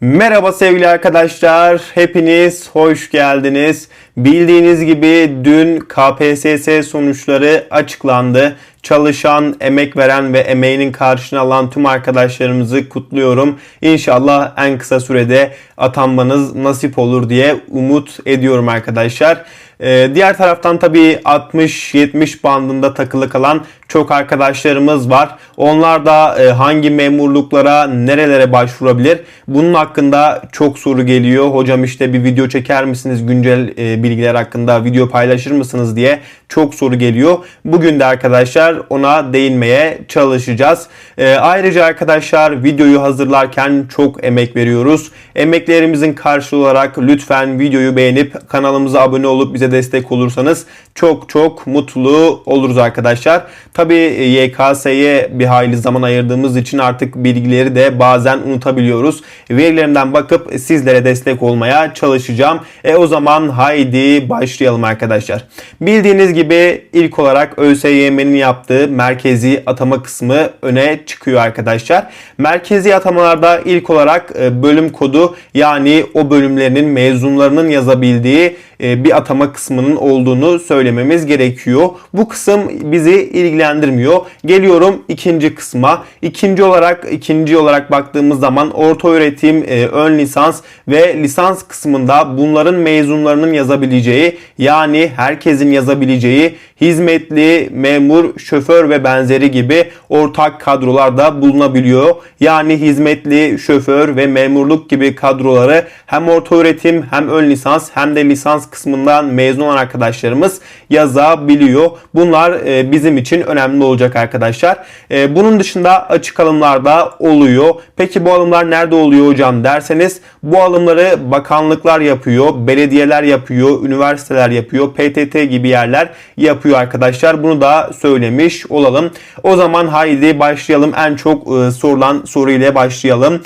Merhaba sevgili arkadaşlar. Hepiniz hoş geldiniz. Bildiğiniz gibi dün KPSS sonuçları açıklandı. Çalışan, emek veren ve emeğinin karşına alan tüm arkadaşlarımızı kutluyorum. İnşallah en kısa sürede atanmanız nasip olur diye umut ediyorum arkadaşlar. Ee, diğer taraftan tabii 60-70 bandında takılı kalan çok arkadaşlarımız var. Onlar da e, hangi memurluklara, nerelere başvurabilir? Bunun hakkında çok soru geliyor. Hocam işte bir video çeker misiniz? Güncel e, bilgiler hakkında video paylaşır mısınız diye çok soru geliyor. Bugün de arkadaşlar ona değinmeye çalışacağız. E, ayrıca arkadaşlar videoyu hazırlarken çok emek veriyoruz. Emeklerimizin karşılığı olarak lütfen videoyu beğenip kanalımıza abone olup bize destek olursanız çok çok mutlu oluruz arkadaşlar. Tabi YKS'ye bir hayli zaman ayırdığımız için artık bilgileri de bazen unutabiliyoruz. Verilerimden bakıp sizlere destek olmaya çalışacağım. E o zaman haydi başlayalım arkadaşlar. Bildiğiniz gibi ilk olarak ÖSYM'nin yaptığı merkezi atama kısmı öne çıkıyor arkadaşlar. Merkezi atamalarda ilk olarak e, bölüm kodu yani o bölümlerinin mezunlarının yazabildiği e, bir atama kısmının olduğunu söylememiz gerekiyor. Bu kısım bizi ilgilendirmiyor. Geliyorum ikinci kısma. İkinci olarak ikinci olarak baktığımız zaman orta öğretim, e, ön lisans ve lisans kısmında bunların mezunlarının yazabileceği yani herkesin yazabileceği hizmetli, memur, şoför ve benzeri gibi ortak kadrolarda bulunabiliyor. Yani hizmetli, şoför ve memurluk gibi kadroları hem orta öğretim hem ön lisans hem de lisans kısmından mezun olan arkadaşlarımız yazabiliyor. Bunlar e, bizim için önemli olacak arkadaşlar. E, bunun dışında açık alımlarda oluyor. Peki bu alımlar nerede oluyor hocam derseniz bu alımları bakanlıklar yapıyor, belediyeler yapıyor, üniversiteler yapıyor, PTT gibi yerler yapıyor arkadaşlar. Bunu da söylemiş olalım. O zaman haydi başlayalım. En çok e, sorulan soru ile başlayalım.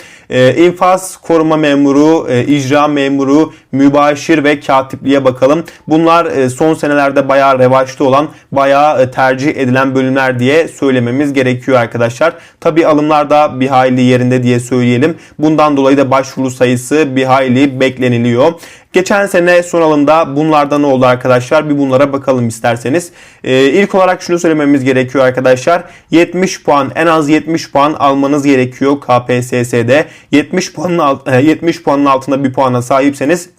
İnfaz koruma memuru, icra memuru, mübaşir ve katipliğe bakalım. Bunlar e, son senelerde bayağı revaçta olan, bayağı e, tercih edilen bölümler diye söylememiz gerekiyor arkadaşlar. Tabi alımlar da bir hayli yerinde diye söyleyelim. Bundan dolayı da başvuru sayısı bir hayli bekleniliyor. Geçen sene son alımda bunlardan ne oldu arkadaşlar? Bir bunlara bakalım isterseniz. Ee, ilk olarak şunu söylememiz gerekiyor arkadaşlar. 70 puan en az 70 puan almanız gerekiyor KPSS'de. 70 puanın alt, 70 puanın altında bir puana sahipseniz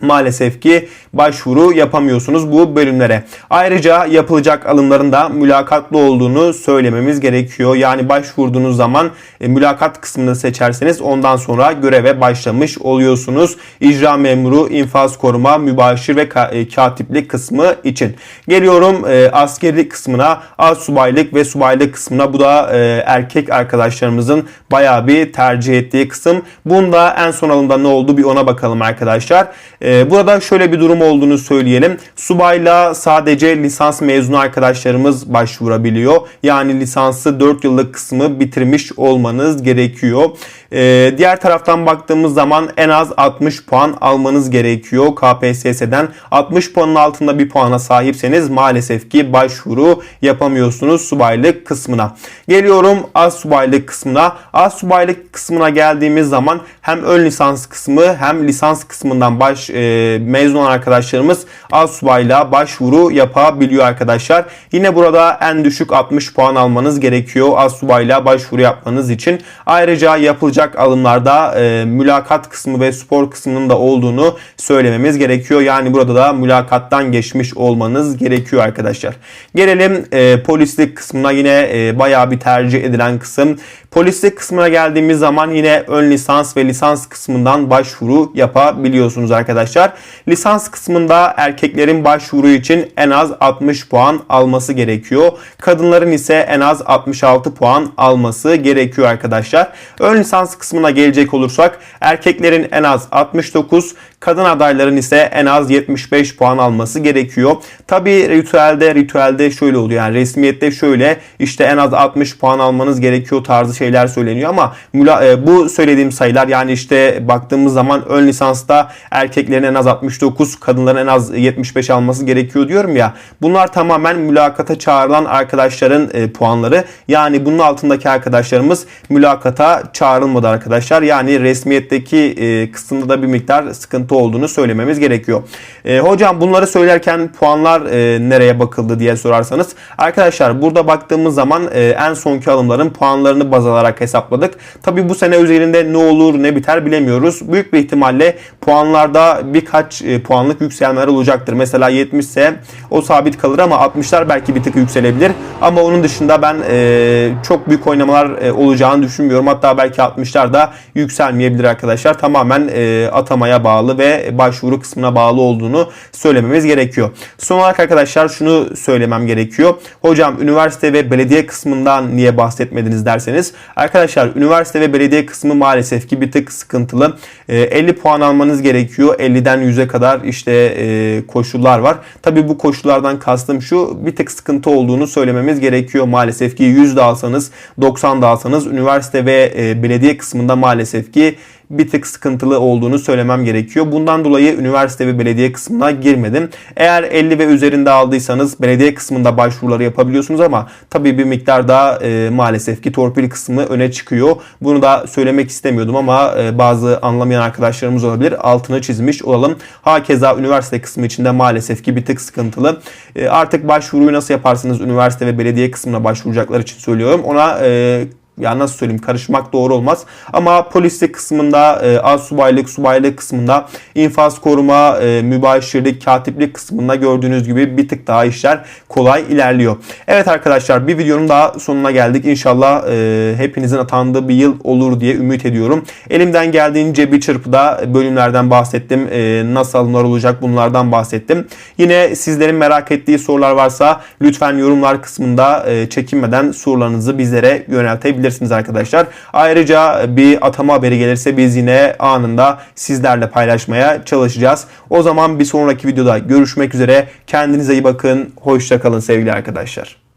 maalesef ki başvuru yapamıyorsunuz bu bölümlere. Ayrıca yapılacak alımların da mülakatlı olduğunu söylememiz gerekiyor. Yani başvurduğunuz zaman e, mülakat kısmını seçerseniz ondan sonra göreve başlamış oluyorsunuz. İcra memuru, infaz koruma, mübaşir ve ka- e, katiplik kısmı için. Geliyorum e, askerlik kısmına, az subaylık ve subaylık kısmına. Bu da e, erkek arkadaşlarımızın bayağı bir tercih ettiği kısım. Bunda en son alımda ne oldu bir ona bakalım arkadaşlar. E, burada şöyle bir durum olduğunu söyleyelim. Subayla sadece lisans mezunu arkadaşlarımız başvurabiliyor. Yani lisansı 4 yıllık kısmı bitirmiş olmanız gerekiyor. Ee, diğer taraftan baktığımız zaman en az 60 puan almanız gerekiyor KPSS'den. 60 puanın altında bir puana sahipseniz maalesef ki başvuru yapamıyorsunuz subaylık kısmına. Geliyorum az subaylık kısmına. Az subaylık kısmına geldiğimiz zaman hem ön lisans kısmı hem lisans kısmından baş e, mezun arkadaşlarımız az subayla başvuru yapabiliyor arkadaşlar. Yine burada en düşük 60 puan almanız gerekiyor az subayla başvuru yapmanız için. Ayrıca yapılacak alımlarda e, mülakat kısmı ve spor kısmının da olduğunu söylememiz gerekiyor. Yani burada da mülakattan geçmiş olmanız gerekiyor arkadaşlar. Gelelim e, polislik kısmına yine e, bayağı bir tercih edilen kısım. Polislik kısmına geldiğimiz zaman yine ön lisans ve lisans kısmından başvuru yapabiliyorsunuz arkadaşlar. Lisans kısmında erkeklerin başvuru için en az 60 puan alması gerekiyor. Kadınların ise en az 66 puan alması gerekiyor arkadaşlar. Ön lisans kısmına gelecek olursak erkeklerin en az 69, kadın adayların ise en az 75 puan alması gerekiyor. Tabi ritüelde ritüelde şöyle oluyor yani resmiyette şöyle işte en az 60 puan almanız gerekiyor tarzı şeyler söyleniyor ama bu söylediğim sayılar yani işte baktığımız zaman ön lisansta erkekler erkeklerin en az 69, kadınların en az 75 alması gerekiyor diyorum ya. Bunlar tamamen mülakata çağrılan arkadaşların e, puanları. Yani bunun altındaki arkadaşlarımız mülakata çağrılmadı arkadaşlar. Yani resmiyetteki e, kısımda da bir miktar sıkıntı olduğunu söylememiz gerekiyor. E, hocam bunları söylerken puanlar e, nereye bakıldı diye sorarsanız. Arkadaşlar burada baktığımız zaman e, en sonki alımların puanlarını baz alarak hesapladık. Tabi bu sene üzerinde ne olur ne biter bilemiyoruz. Büyük bir ihtimalle puanlarda birkaç e, puanlık yükselmeler olacaktır. Mesela 70 ise o sabit kalır ama 60'lar belki bir tık yükselebilir. Ama onun dışında ben e, çok büyük oynamalar e, olacağını düşünmüyorum. Hatta belki 60'lar da yükselmeyebilir arkadaşlar. Tamamen atamaya bağlı ve başvuru kısmına bağlı olduğunu söylememiz gerekiyor. Son olarak arkadaşlar şunu söylemem gerekiyor. Hocam üniversite ve belediye kısmından niye bahsetmediniz derseniz. Arkadaşlar üniversite ve belediye kısmı maalesef ki bir tık sıkıntılı. E, 50 puan almanız gerekiyor. 50'den 100'e kadar işte e, koşullar var. Tabi bu koşullardan kastım şu bir tık sıkıntı olduğunu söylememiz gerekiyor maalesef ki 100 de alsanız 90 da alsanız üniversite ve e, belediye kısmında maalesef ki bir tık sıkıntılı olduğunu söylemem gerekiyor. Bundan dolayı üniversite ve belediye kısmına girmedim. Eğer 50 ve üzerinde aldıysanız belediye kısmında başvuruları yapabiliyorsunuz ama tabii bir miktar daha e, maalesef ki torpil kısmı öne çıkıyor. Bunu da söylemek istemiyordum ama e, bazı anlamayan arkadaşlarımız olabilir. Altını çizmiş olalım. Hakeza üniversite kısmı içinde maalesef ki bir tık sıkıntılı. E, artık başvuruyu nasıl yaparsınız üniversite ve belediye kısmına başvuracaklar için söylüyorum. Ona e, ya nasıl söyleyeyim karışmak doğru olmaz. Ama polislik kısmında, e, az subaylık, subaylık kısmında, infaz koruma, e, mübaşirlik, katiplik kısmında gördüğünüz gibi bir tık daha işler kolay ilerliyor. Evet arkadaşlar bir videonun daha sonuna geldik. İnşallah e, hepinizin atandığı bir yıl olur diye ümit ediyorum. Elimden geldiğince bir çırpıda bölümlerden bahsettim. E, nasıl alımlar olacak bunlardan bahsettim. Yine sizlerin merak ettiği sorular varsa lütfen yorumlar kısmında e, çekinmeden sorularınızı bizlere yöneltebilirsiniz arkadaşlar. Ayrıca bir atama haberi gelirse biz yine anında sizlerle paylaşmaya çalışacağız. O zaman bir sonraki videoda görüşmek üzere. Kendinize iyi bakın. Hoşçakalın sevgili arkadaşlar.